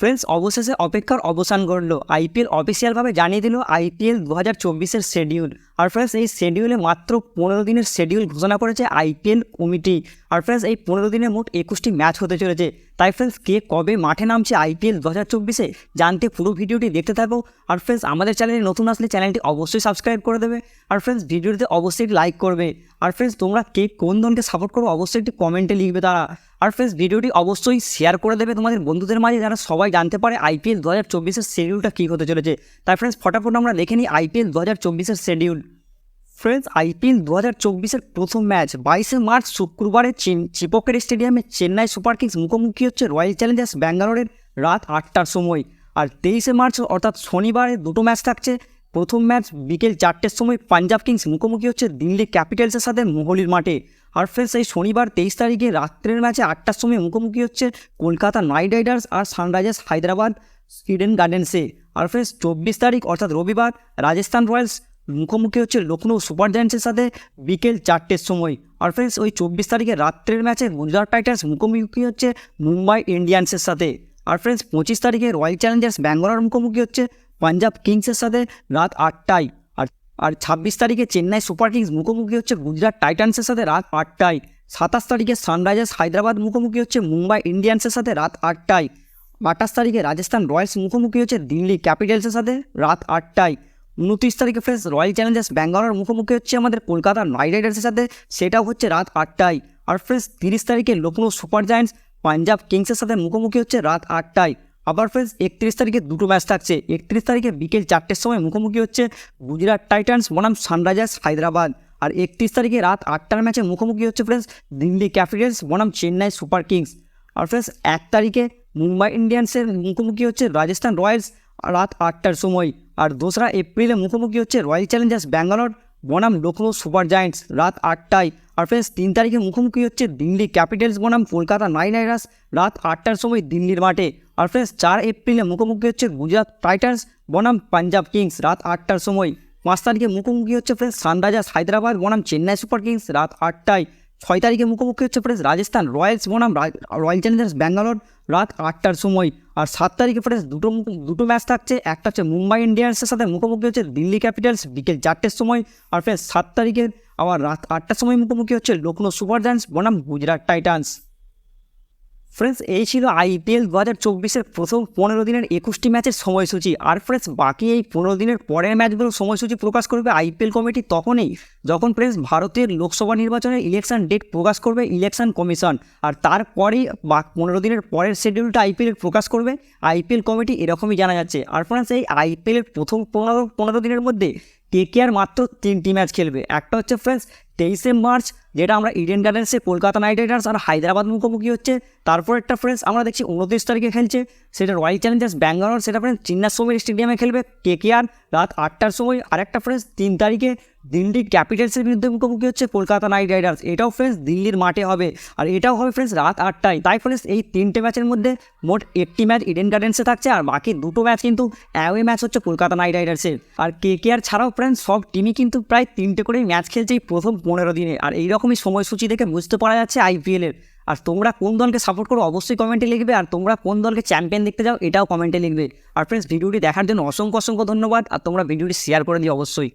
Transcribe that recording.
Friends অবশেষে অপেক্ষার অবসান ঘটলো। আইপিএল অফিসিয়ালভাবে জানিয়ে দিল আইপিএল দু হাজার চব্বিশের শেডিউল আর ফ্রেন্ডস এই শেডিউলে মাত্র পনেরো দিনের শেডিউল ঘোষণা করেছে আইপিএল কমিটি। আর ফ্রেন্ডস এই পনেরো দিনে মোট একুশটি ম্যাচ হতে চলেছে। তাই ফ্রেন্ডস কে কবে মাঠে নামছে আইপিএল দু হাজার চব্বিশে, জানতে পুরো ভিডিওটি দেখতে থাকো। আর ফ্রেন্ডস আমাদের চ্যানেলে নতুন আসলে চ্যানেলটি অবশ্যই সাবস্ক্রাইব করে দেবে। আর ফ্রেন্ডস ভিডিওটিতে অবশ্যই একটি লাইক করবে। আর ফ্রেন্ডস তোমরা কে কোন দলকে সাপোর্ট করো অবশ্যই একটি কমেন্টে লিখবে তারা। আর ফ্রেন্ডস ভিডিওটি অবশ্যই শেয়ার করে দেবে তোমাদের বন্ধুদের মাঝে যারা সবাই জানতে পারে আইপিএল দু হাজার চব্বিশের শিডিউলটা কী হতে চলেছে। তাই ফ্রেন্ডস ফটাফট আমরা দেখে নিই আইপিএল দু হাজার চব্বিশের শিডিউল ফ্রেন্ডস আইপিএল দু হাজার চব্বিশের প্রথম ম্যাচ বাইশে মার্চ, শুক্রবারে চিপকের স্টেডিয়ামে চেন্নাই সুপার কিংস মুখোমুখি হচ্ছে রয়্যাল চ্যালেঞ্জার্স ব্যাঙ্গালোরের রাত আটটার সময়। আর তেইশে মার্চ, অর্থাৎ শনিবারে দুটো ম্যাচ থাকছে প্রথম ম্যাচ বিকেল চারটের সময় পাঞ্জাব কিংস মুখোমুখি হচ্ছে দিল্লি ক্যাপিটালসের সাথে মোহলির মাঠে। আর ফ্রেন্ডস, এই শনিবার তেইশ তারিখে রাত্রের ম্যাচে আটটার সময় মুখোমুখি হচ্ছে কলকাতা নাইট রাইডার্স আর সানরাইজার্স হায়দ্রাবাদ স্টিডেন গার্ডেন্সে। আর ফ্রেন্ডস, চব্বিশ তারিখ, অর্থাৎ রবিবার, রাজস্থান রয়্যালস মুখোমুখি হচ্ছে লখনৌ সুপার জায়ান্টসের সাথে বিকেল চারটের সময়। আর ফ্রেন্ডস, ওই চব্বিশ তারিখে রাত্রের ম্যাচে গুজরাট টাইটান্স মুখোমুখি হচ্ছে মুম্বাই ইন্ডিয়ান্সের সাথে। আর ফ্রেন্ডস, পঁচিশ তারিখে রয়্যাল চ্যালেঞ্জার্স ব্যাঙ্গালোর মুখোমুখি হচ্ছে পাঞ্জাব কিংসের সাথে রাত আটটায়। আর আর ছাব্বিশ তারিখে চেন্নাই সুপার কিংস মুখোমুখি হচ্ছে গুজরাট টাইটান্সের সাথে রাত আটটায়। সাতাশ তারিখে সানরাইজার্স হায়দ্রাবাদ মুখোমুখি হচ্ছে মুম্বাই ইন্ডিয়ান্সের সাথে রাত আটটায়। আঠাশ তারিখে রাজস্থান রয়্যালস মুখোমুখি হচ্ছে দিল্লি ক্যাপিটালসের সাথে রাত আটটায়। উনত্রিশ তারিখে ফ্রেন্ডস রয়্যাল চ্যালেঞ্জার্স ব্যাঙ্গালোর মুখোমুখি হচ্ছে আমাদের কলকাতা নাইট রাইডার্সের সাথে সেটাও হচ্ছে রাত আটটায়। আর ফ্রেন্ডস তিরিশ তারিখে লখনৌ সুপার জায়ান্টস পাঞ্জাব কিংসের সাথে মুখোমুখি হচ্ছে রাত আটটায়। আবার ফ্রেন্ডস একত্রিশ তারিখে দুটো ম্যাচ থাকছে। একত্রিশ তারিখে বিকেল চারটের সময় মুখোমুখি হচ্ছে গুজরাট টাইটান্স, বনাম সানরাইজার্স, হায়দ্রাবাদ। আর একত্রিশ তারিখে রাত আটটার ম্যাচে মুখোমুখি হচ্ছে ফ্রেন্ডস দিল্লি ক্যাপিটালস বনাম চেন্নাই সুপার কিংস আর ফ্রেন্ডস এক তারিখে মুম্বাই ইন্ডিয়ান্সের মুখোমুখি হচ্ছে রাজস্থান রয়্যালস রাত আটটার সময়। আর দোসরা এপ্রিলে মুখোমুখি হচ্ছে রয়্যাল চ্যালেঞ্জার্স ব্যাঙ্গালোর, বনাম লখনৌ সুপার জায়ান্টস রাত আটটায়। আর ফ্রেন্ডস তিন তারিখে মুখোমুখি হচ্ছে দিল্লি ক্যাপিটালস বনাম কলকাতা নাইট রাইডার্স রাত আটটার সময় দিল্লির মাঠে। আর ফ্রেন্ডস চার এপ্রিলে মুখোমুখি হচ্ছে গুজরাট টাইটান্স, বনাম পাঞ্জাব কিংস, রাত আটটার সময়। পাঁচ তারিখে মুখোমুখি হচ্ছে ফ্রেন্ডস সানরাইজার্স হায়দ্রাবাদ, বনাম চেন্নাই সুপার কিংস, রাত আটটায়। ছয় তারিখে মুখোমুখি হচ্ছে ফ্রেন্ডস রাজস্থান রয়্যালস, বনাম রয়্যাল চ্যালেঞ্জার্স ব্যাঙ্গালোর, রাত আটটার সময়। আর সাত তারিখে ফ্রেন্ডস দুটো দুটো ম্যাচ থাকছে, একটা হচ্ছে মুম্বাই ইন্ডিয়ান্সের সাথে মুখোমুখি হচ্ছে দিল্লি ক্যাপিটালস, বিকেল চারটের সময়। আর ফ্রেন্ডস সাত তারিখে আবার রাত আটটার সময় মুখোমুখি হচ্ছে লখনৌ সুপার জায়ান্টস, বনাম গুজরাট টাইটান্স। ফ্রেন্ডস এই ছিল আইপিএল দু হাজার চব্বিশের প্রথম পনেরো দিনের একুশটি ম্যাচের সময়সূচি। আর ফ্রেন্ডস বাকি এই পনেরো দিনের পরের ম্যাচগুলোর সময়সূচি প্রকাশ করবে আইপিএল কমিটি তখনই, যখন ফ্রেন্ডস ভারতের লোকসভা নির্বাচনের ইলেকশন ডেট প্রকাশ করবে ইলেকশন কমিশন আর তারপরেই বা পনেরো দিনের পরের শিডিউলটা আইপিএল প্রকাশ করবে। আইপিএল কমিটি এরকমই জানা যাচ্ছে। আর ফ্রেন্ডস এই আইপিএলের প্রথম পনেরো পনেরো দিনের মধ্যে কেকেআর মাত্র তিনটি ম্যাচ খেলবে? একটা হচ্ছে ফ্রেন্ডস তেইশে মার্চ যেটা আমরা ইডেন গার্ডেন্সে কলকাতা নাইট রাইডার্স আর হায়দ্রাবাদ মুখোমুখি হচ্ছে। তারপর একটা ফ্রেন্ডস আমরা দেখছি উনত্রিশ তারিখে খেলছে। সেটা রয়্যাল চ্যালেঞ্জার্স ব্যাঙ্গালোর সেটা ফ্রেন্ডস চিন্নাস্বামী স্টেডিয়ামে খেলবে। কেকেআর রাত আটটার সময় আরেকটা ফ্রেন্ডস তিন তারিখে দিল্লি ক্যাপিটালসের বিরুদ্ধে মুখোমুখি হচ্ছে কলকাতা নাইট রাইডার্স। এটাও ফ্রেন্ডস দিল্লির মাঠে হবে। আর এটাও হবে ফ্রেন্ডস রাত আটটায়। তাই ফ্রেন্ডস এই তিনটে ম্যাচের মধ্যে মোট একটি ম্যাচ ইডেন গার্ডেন্সে থাকছে, আর বাকি দুটো ম্যাচ কিন্তু অ্যাওয়ে ম্যাচ হচ্ছে কলকাতা নাইট রাইডার্সের। আর কে কে আর ছাড়াও ফ্রেন্ডস সব টিমই কিন্তু প্রায় তিনটে করেই ম্যাচ খেলছে এই প্রথম পনেরো দিনে। আর এইরকমই সময়সূচি দেখে বুঝতে পারা যাচ্ছে আইপিএলের আর তোমরা কোন দলকে সাপোর্ট করো অবশ্যই কমেন্টে লিখবে, আর তোমরা কোন দলকে চ্যাম্পিয়ন দেখতে যাও এটাও কমেন্টে লিখবে। আর ফ্রেন্ডস ভিডিওটি দেখার জন্য অসংখ্য অসংখ্য ধন্যবাদ, আর তোমরা ভিডিওটি শেয়ার করে দিও অবশ্যই।